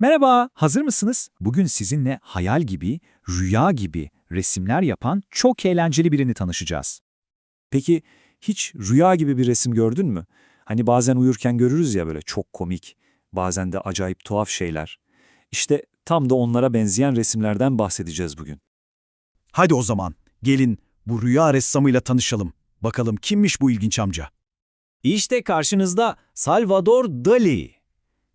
Merhaba, hazır mısınız? Bugün sizinle hayal gibi, rüya gibi resimler yapan çok eğlenceli birini tanışacağız. Peki hiç rüya gibi bir resim gördün mü? Hani bazen uyurken görürüz ya böyle çok komik, bazen de acayip tuhaf şeyler. İşte tam da onlara benzeyen resimlerden bahsedeceğiz bugün. Hadi o zaman gelin bu rüya ressamıyla tanışalım. Bakalım kimmiş bu ilginç amca? İşte karşınızda Salvador Dali.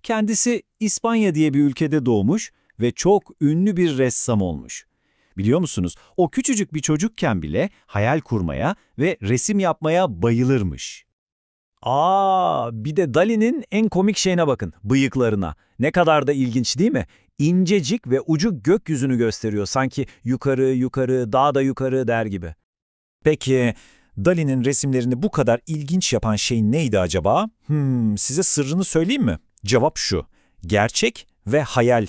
Kendisi İspanya diye bir ülkede doğmuş ve çok ünlü bir ressam olmuş. Biliyor musunuz, o küçücük bir çocukken bile hayal kurmaya ve resim yapmaya bayılırmış. Aa, bir de Dali'nin en komik şeyine bakın, bıyıklarına. Ne kadar da ilginç değil mi? İncecik ve ucu gökyüzünü gösteriyor, sanki yukarı yukarı, daha da yukarı der gibi. Peki, Dali'nin resimlerini bu kadar ilginç yapan şey neydi acaba? Hmm, size sırrını söyleyeyim mi? Cevap şu, gerçek ve hayal.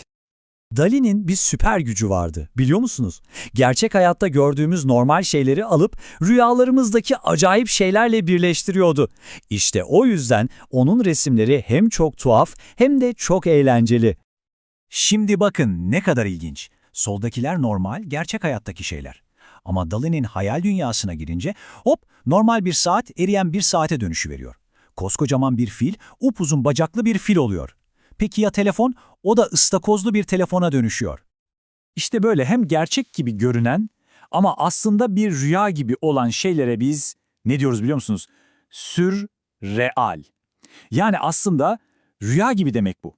Dali'nin bir süper gücü vardı, biliyor musunuz? Gerçek hayatta gördüğümüz normal şeyleri alıp rüyalarımızdaki acayip şeylerle birleştiriyordu. İşte o yüzden onun resimleri hem çok tuhaf hem de çok eğlenceli. Şimdi bakın ne kadar ilginç. Soldakiler normal, gerçek hayattaki şeyler. Ama Dali'nin hayal dünyasına girince hop normal bir saat eriyen bir saate dönüşüveriyor. Koskocaman bir fil, upuzun bacaklı bir fil oluyor. Peki ya telefon? O da ıstakozlu bir telefona dönüşüyor. İşte böyle hem gerçek gibi görünen ama aslında bir rüya gibi olan şeylere biz ne diyoruz biliyor musunuz? Sürreal. Yani aslında rüya gibi demek bu.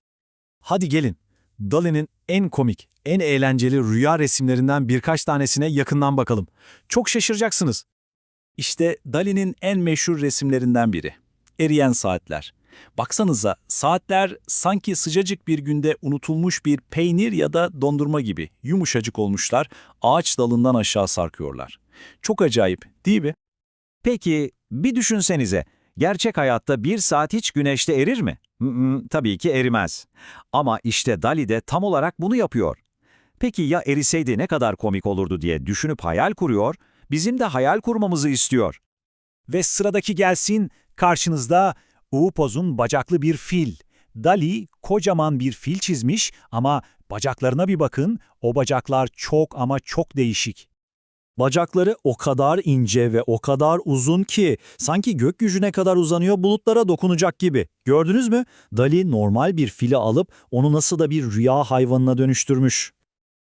Hadi gelin. Dali'nin en komik, en eğlenceli rüya resimlerinden birkaç tanesine yakından bakalım. Çok şaşıracaksınız. İşte Dali'nin en meşhur resimlerinden biri. Eriyen saatler. Baksanıza saatler sanki sıcacık bir günde unutulmuş bir peynir ya da dondurma gibi yumuşacık olmuşlar, ağaç dalından aşağı sarkıyorlar. Çok acayip değil mi? Peki, bir düşünsenize, gerçek hayatta bir saat hiç güneşte erir mi? Tabii ki erimez. Ama işte Dali de tam olarak bunu yapıyor. Peki ya eriseydi ne kadar komik olurdu diye düşünüp hayal kuruyor, bizim de hayal kurmamızı istiyor. Ve sıradaki gelsin, karşınızda Upoz'un bacaklı bir fil. Dali kocaman bir fil çizmiş ama bacaklarına bir bakın, o bacaklar çok ama çok değişik. Bacakları o kadar ince ve o kadar uzun ki sanki gökyüzüne kadar uzanıyor bulutlara dokunacak gibi. Gördünüz mü? Dali normal bir fili alıp onu nasıl da bir rüya hayvanına dönüştürmüş.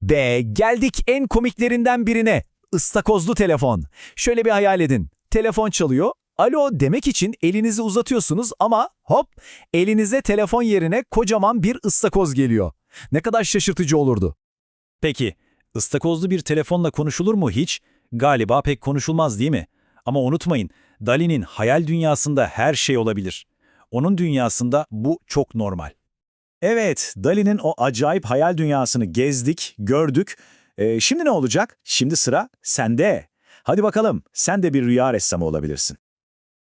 Be geldik en komiklerinden birine. Istakozlu telefon. Şöyle bir hayal edin. Telefon çalıyor. Alo demek için elinizi uzatıyorsunuz ama hop elinize telefon yerine kocaman bir ıstakoz geliyor. Ne kadar şaşırtıcı olurdu. Peki, ıstakozlu bir telefonla konuşulur mu hiç? Galiba pek konuşulmaz değil mi? Ama unutmayın, Dali'nin hayal dünyasında her şey olabilir. Onun dünyasında bu çok normal. Evet, Dali'nin o acayip hayal dünyasını gezdik, gördük. Ee, şimdi ne olacak? Şimdi sıra sende. Hadi bakalım, sen de bir rüya ressamı olabilirsin.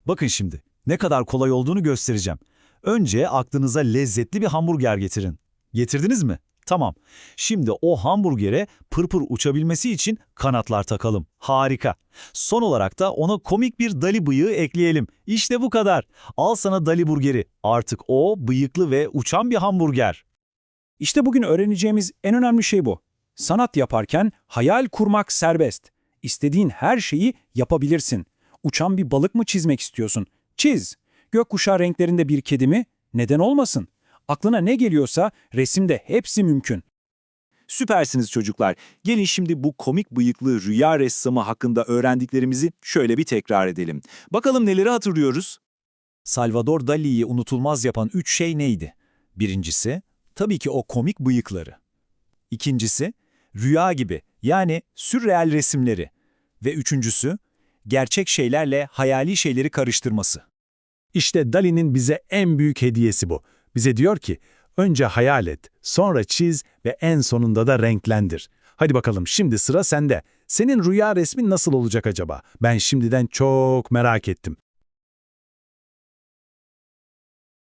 Bakın şimdi, ne kadar kolay olduğunu göstereceğim. Önce aklınıza lezzetli bir hamburger getirin. Getirdiniz mi? Tamam. Şimdi o hamburgere pırpır uçabilmesi için kanatlar takalım. Harika. Son olarak da ona komik bir dali bıyığı ekleyelim. İşte bu kadar. Al sana dali burgeri. Artık o bıyıklı ve uçan bir hamburger. İşte bugün öğreneceğimiz en önemli şey bu. Sanat yaparken hayal kurmak serbest. İstediğin her şeyi yapabilirsin. Uçan bir balık mı çizmek istiyorsun? Çiz. Gökkuşağı renklerinde bir kedi mi? Neden olmasın? Aklına ne geliyorsa resimde hepsi mümkün. Süpersiniz çocuklar. Gelin şimdi bu komik bıyıklı rüya ressamı hakkında öğrendiklerimizi şöyle bir tekrar edelim. Bakalım neleri hatırlıyoruz? Salvador Dali'yi unutulmaz yapan üç şey neydi? Birincisi, tabii ki o komik bıyıkları. İkincisi, rüya gibi yani sürreal resimleri. Ve üçüncüsü, gerçek şeylerle hayali şeyleri karıştırması. İşte Dali'nin bize en büyük hediyesi bu. Bize diyor ki, önce hayal et, sonra çiz ve en sonunda da renklendir. Hadi bakalım şimdi sıra sende. Senin rüya resmin nasıl olacak acaba? Ben şimdiden çok merak ettim.